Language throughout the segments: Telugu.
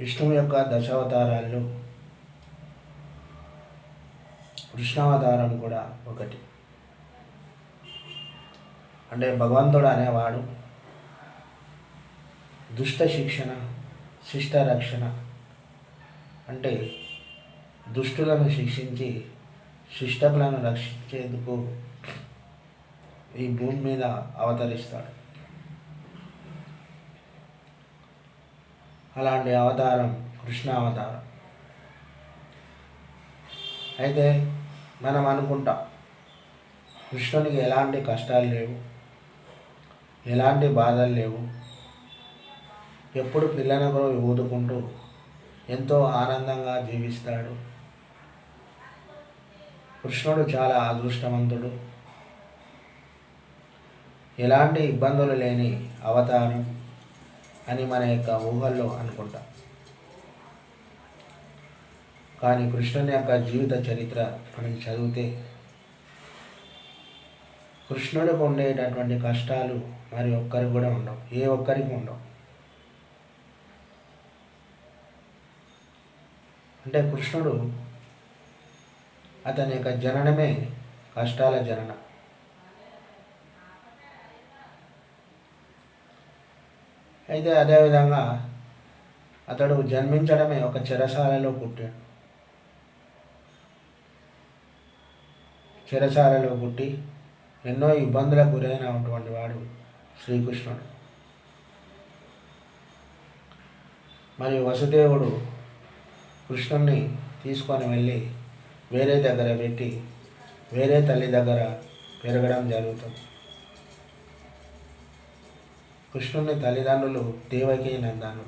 విష్ణువు యొక్క దశావతారాల్లో కృష్ణావతారం కూడా ఒకటి. అంటే భగవంతుడు అనేవాడు దుష్ట శిక్షణ శిష్ట రక్షణ అంటే దుష్టులను శిక్షించి శిష్టకులను రక్షించేందుకు ఈ భూమి మీద అవతరిస్తాడు. అలాంటి అవతారం కృష్ణ అవతారం. అయితే మనం అనుకుంటాం కృష్ణునికి ఎలాంటి కష్టాలు లేవు ఎలాంటి బాధలు లేవు. ఎప్పుడు పిల్లనకు ఊదుకుంటూ ఎంతో ఆనందంగా జీవిస్తాడు. కృష్ణుడు చాలా అదృష్టవంతుడు. ఎలాంటి ఇబ్బందులు లేని అవతారం. అని మన యొక్క ఊహల్లో అనుకుంటాం. కానీ కృష్ణుని యొక్క జీవిత చరిత్ర మనం చదివితే కృష్ణుడికి ఉండేటటువంటి కష్టాలు మరి ఒక్కరికి కూడా ఉండవు. ఏ ఒక్కరికి ఉండవు. అంటే కృష్ణుడు అతని యొక్క జననమే కష్టాల జననం. అయితే అదేవిధంగా అతడు జన్మించడమే ఒక చెరసాలలో పుట్టాడు. చెరసాలలో పుట్టి ఎన్నో ఇబ్బందులకు గురైనటువంటి వాడు శ్రీకృష్ణుడు. మరి వసుదేవుడు కృష్ణుణ్ణి తీసుకొని వెళ్ళి వేరే దగ్గర పెట్టి వేరే తల్లి దగ్గర పెరగడం జరుగుతుంది. కృష్ణుని తల్లిదండ్రులు దేవకి నందను.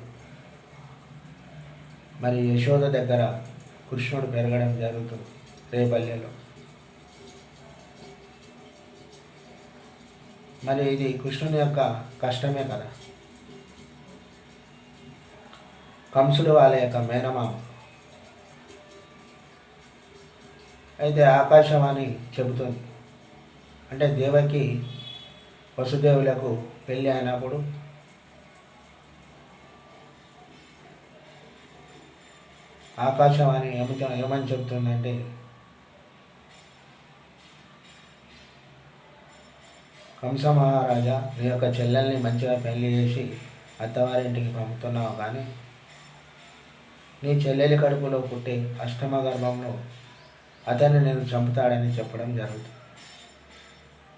మరి యశోద దగ్గర కృష్ణుడు పెరగడం జరుగుతుంది రేపల్లెలో. మరి ఇది కృష్ణుని యొక్క కష్టమే కదా. కంసుడు వాళ్ళ యొక్క మేనమామ. అయితే ఆకాశవాణి చెబుతుంది అంటే దేవకి వసుదేవులకు పెళ్ళి అయినప్పుడు ఆకాశవాణి ఏమి ఏమని చెబుతుందంటే కంస మహారాజా నీ యొక్క చెల్లెల్ని మంచిగా పెళ్ళి చేసి అత్తవారింటికి పంపుతున్నావు కానీ నీ చెల్లెలి కడుపులో పుట్టే అష్టమ గర్భంలో అతన్ని నేను చంపుతాడని చెప్పడం జరుగుతుంది.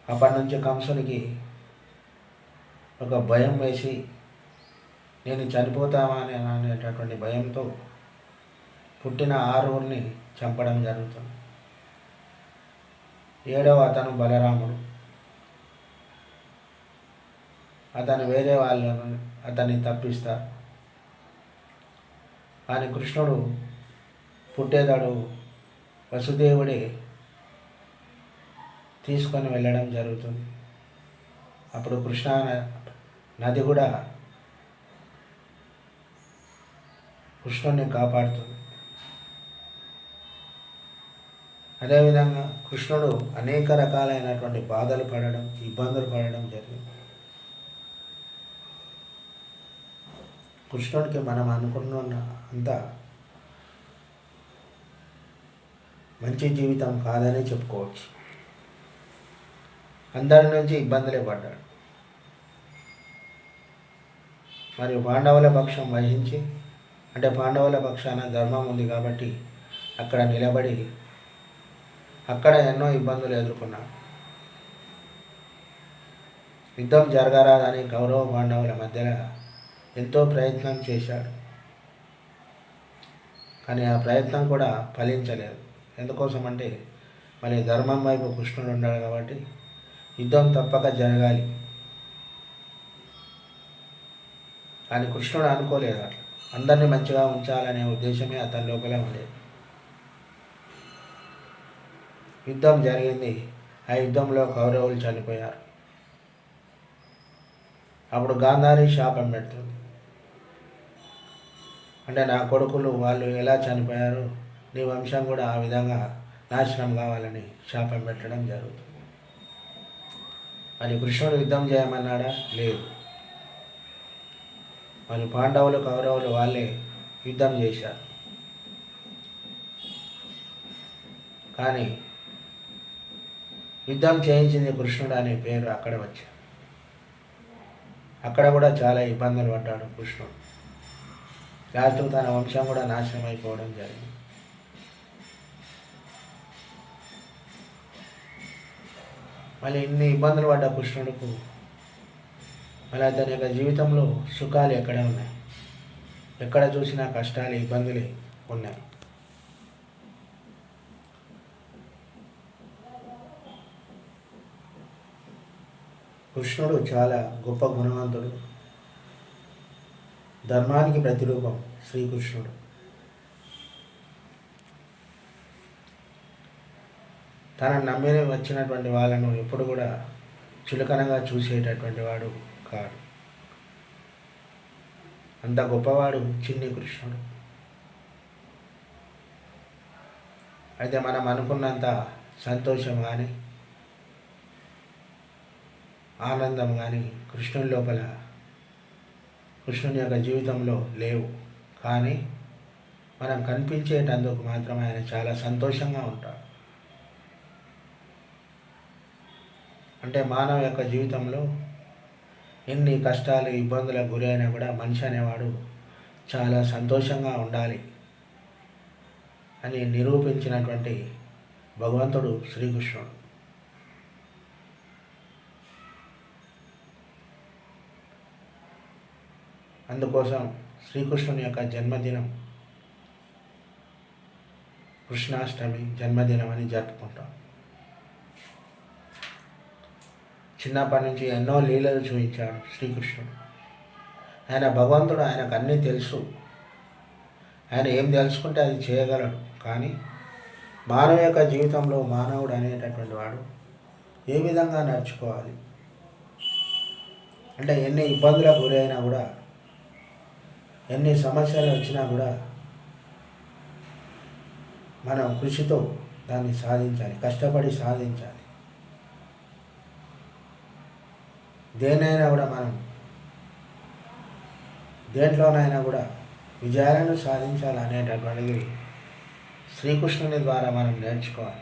అప్పటి నుంచి కంసునికి ఒక భయం వేసి నేను చనిపోతామా అని అనేటటువంటి భయంతో పుట్టిన ఆరుగురిని చంపడం జరుగుతుంది. ఏడవ అతను బలరాముడు. అతను వేరే వాళ్ళను అతన్ని తప్పిస్తారు. కానీ కృష్ణుడు పుట్టేదాడు వసుదేవుడే తీసుకొని వెళ్ళడం జరుగుతుంది. అప్పుడు కృష్ణ నది కూడా కృష్ణుడిని కాపాడుతుంది. అదేవిధంగా కృష్ణుడు అనేక రకాలైనటువంటి బాధలు పడడం ఇబ్బందులు పడడం జరిగింది. కృష్ణుడికి మనం అనుకున్న అంత మంచి జీవితం కాదని చెప్పుకోవచ్చు. అందరి నుంచి ఇబ్బందులే పడ్డాడు. మరియు పాండవుల పక్షం వహించి అంటే పాండవుల పక్షాన ధర్మం ఉంది కాబట్టి అక్కడ నిలబడి అక్కడ ఎన్నో ఇబ్బందులు ఎదుర్కొన్నాడు. యుద్ధం జరగరాదని కౌరవ పాండవుల మధ్యలో ఎంతో ప్రయత్నం చేశాడు. కానీ ఆ ప్రయత్నం కూడా ఫలించలేదు. ఎందుకోసం అంటే మరి ధర్మం వైపు కృష్ణుడు ఉన్నాడు కాబట్టి యుద్ధం తప్పక జరగాలి. కానీ కృష్ణుడు అనుకోలేదు అట్లా. అందరినీ మంచిగా ఉంచాలనే ఉద్దేశమే అతని లోపల ఉండేది. యుద్ధం జరిగింది. ఆ యుద్ధంలో కౌరవులు చనిపోయారు. అప్పుడు గాంధారి శాపం పెడుతుంది. అంటే నా కొడుకులు వాళ్ళు ఎలా చనిపోయారు? నీ వంశం కూడా ఆ విధంగా నాశనం కావాలని శాపం పెట్టడం జరుగుతుంది. మరి కృష్ణుడు యుద్ధం చేయమన్నాడా? లేదు. మరి పాండవులు కౌరవులు వాళ్ళే యుద్ధం చేశారు. కానీ యుద్ధం చేయించింది కృష్ణుడు అనే పేరు అక్కడ వచ్చాడు అక్కడ కూడా చాలా ఇబ్బందులు పడ్డాడు కృష్ణుడు. లాస్ట్కు తన వంశం కూడా నాశనం అయిపోవడం జరిగింది. మళ్ళీ ఇన్ని ఇబ్బందులు పడ్డ కృష్ణుడుకు అలా అతని యొక్క జీవితంలో సుఖాలు ఎక్కడ ఉన్నాయి? ఎక్కడ చూసినా కష్టాలు ఇబ్బందులు ఉన్నాయి. కృష్ణుడు చాలా గొప్ప గుణవంతుడు. ధర్మానికి ప్రతిరూపం శ్రీకృష్ణుడు. తన నమ్మిన వచ్చినటువంటి వాళ్ళను ఎప్పుడు కూడా చులకనగా చూసేటటువంటి వాడు కాడు. అంత గొప్పవాడు చిన్ని కృష్ణుడు. అయితే మనం అనుకున్నంత సంతోషం కానీ ఆనందం కానీ కృష్ణుని లోపల కృష్ణుని యొక్క జీవితంలో లేవు. కానీ మనం కనిపించేటందుకు మాత్రం ఆయన చాలా సంతోషంగా ఉంటాడు. అంటే మానవ యొక్క జీవితంలో ఎన్ని కష్టాలు ఇబ్బందులకు గురైనా కూడా మనిషి అనేవాడు చాలా సంతోషంగా ఉండాలి అని నిరూపించినటువంటి భగవంతుడు శ్రీకృష్ణుడు. అందుకోసం శ్రీకృష్ణుని యొక్క జన్మదినం కృష్ణాష్టమి జన్మదినం అని జరుపుకుంటాం. చిన్నప్పటి నుంచి ఎన్నో లీలలు చూపించాడు శ్రీకృష్ణుడు. ఆయన భగవంతుడు ఆయనకు అన్నీ తెలుసు. ఆయన ఏం తెలుసుకుంటే అది చేయగలడు. కానీ మానవ యొక్క జీవితంలో మానవుడు అనేటటువంటి వాడు ఏ విధంగా నడుచుకోవాలి? అంటే ఎన్ని ఇబ్బందులకు గురైనా కూడా ఎన్ని సమస్యలు వచ్చినా కూడా మనం కృషితో దాన్ని సాధించాలి కష్టపడి సాధించాలి. దేనైనా కూడా మనం దేంట్లోనైనా కూడా విజయాలను సాధించాలి అనేటటువంటిది శ్రీకృష్ణుని ద్వారా మనం నేర్చుకోవాలి.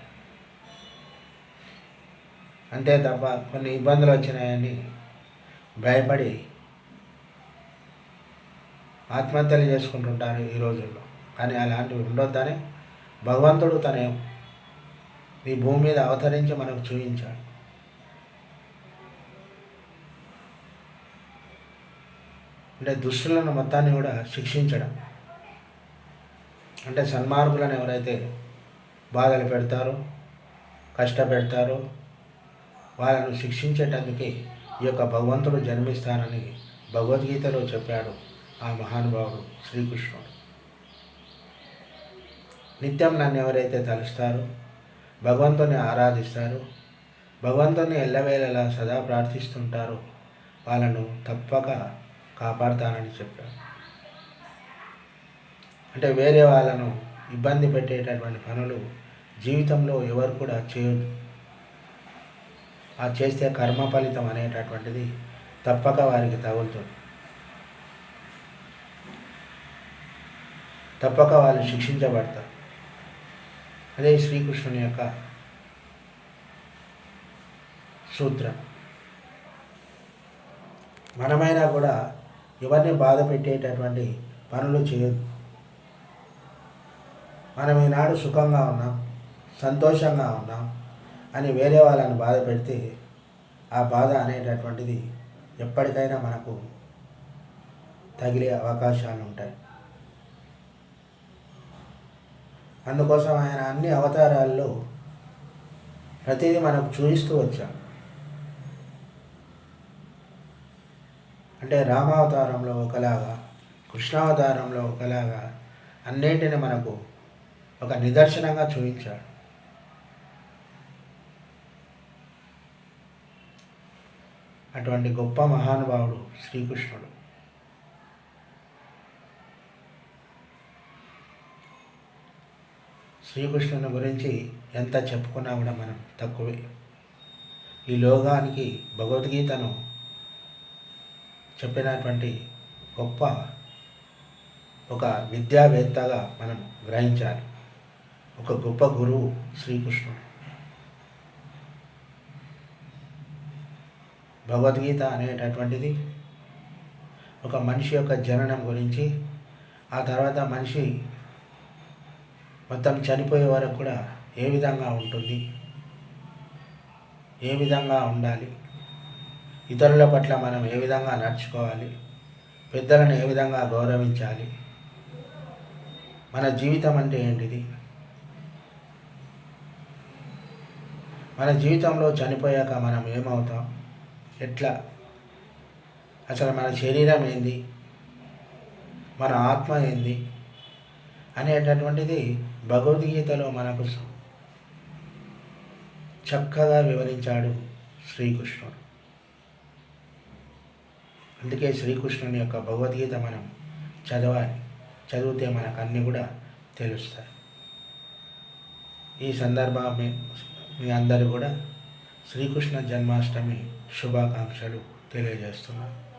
అంతే తప్ప కొన్ని ఇబ్బందులు వచ్చినాయని భయపడి ఆత్మహత్యలు చేసుకుంటుంటారు ఈ రోజుల్లో. కానీ అలాంటివి ఉండొద్దని భగవంతుడు తనే ఈ భూమి మీద అవతరించి మనకు చూపించాడు. అంటే దుష్టులను మొత్తాన్ని కూడా శిక్షించడం. అంటే సన్మార్గులను ఎవరైతే బాధలు పెడతారో కష్టపెడతారో వాళ్ళను శిక్షించేటందుకే ఈ యొక్క భగవంతుడు జన్మిస్తానని భగవద్గీతలో చెప్పాడు ఆ మహానుభావుడు శ్రీకృష్ణుడు. నిత్యం నన్ను ఎవరైతే తలుస్తారో భగవంతుని ఆరాధిస్తారు భగవంతుని ఎల్లవేళలా సదా ప్రార్థిస్తుంటారో వాళ్ళను తప్పక కాపాడుతానని చెప్పాడు. అంటే వేరే వాళ్ళను ఇబ్బంది పెట్టేటటువంటి పనులు జీవితంలో ఎవరు కూడా చేయదు ఆ చేస్తే కర్మ ఫలితం అనేటటువంటిది తప్పక వారికి తగులుతుంది. తప్పక వాళ్ళు శిక్షించబడతారు. అదే శ్రీకృష్ణుని యొక్క సూత్రం. మనమైనా కూడా ఎవరిని బాధ పెట్టేటటువంటి పనులు చేయొద్దు. మనం ఈనాడు సుఖంగా ఉన్నాం సంతోషంగా ఉన్నాం అని వేరే వాళ్ళని బాధ పెడితే ఆ బాధ అనేటటువంటిది ఎప్పటికైనా మనకు తగిలే అవకాశాలు ఉంటాయి. అందుకోసం ఆయన అన్ని అవతారాల్లో ప్రతిదీ మనకు చూపిస్తూ వచ్చాడు. అంటే రామావతారంలో ఒకలాగా కృష్ణావతారంలో ఒకలాగా అన్నింటిని మనకు ఒక నిదర్శనంగా చూపించాడు. అటువంటి గొప్ప మహానుభావుడు శ్రీకృష్ణుడు. శ్రీకృష్ణుని గురించి ఎంత చెప్పుకున్నా కూడా మనం తక్కువే. ఈ లోకానికి భగవద్గీతను చెప్పినటువంటి గొప్ప ఒక విద్యావేత్తగా మనం గ్రహించాలి. ఒక గొప్ప గురువు శ్రీకృష్ణుడు. భగవద్గీత అనేటటువంటిది ఒక మనిషి యొక్క జననం గురించి ఆ తర్వాత మనిషి మొత్తం చనిపోయే వరకు కూడా ఏ విధంగా ఉంటుంది ఏ విధంగా ఉండాలి ఇతరుల పట్ల మనం ఏ విధంగా నడుచుకోవాలి? పెద్దలను ఏ విధంగా గౌరవించాలి? మన జీవితం అంటే ఏంటిది? మన జీవితంలో చనిపోయాక మనం ఏమవుతాం? ఎట్లా? అసలు మన శరీరం ఏంది? మన ఆత్మ ఏంది? అనేటటువంటిది భగవద్గీతలో మనకు చక్కగా వివరించాడు శ్రీకృష్ణుడు. అందుకే శ్రీకృష్ణుని యొక్క భగవద్గీత మనం చదవాలి. చదివితే మనకు అన్నీ కూడా తెలుస్తాయి. ఈ సందర్భం మీ మీ అందరూ కూడా శ్రీకృష్ణ జన్మాష్టమి శుభాకాంక్షలు తెలియజేస్తున్నాను.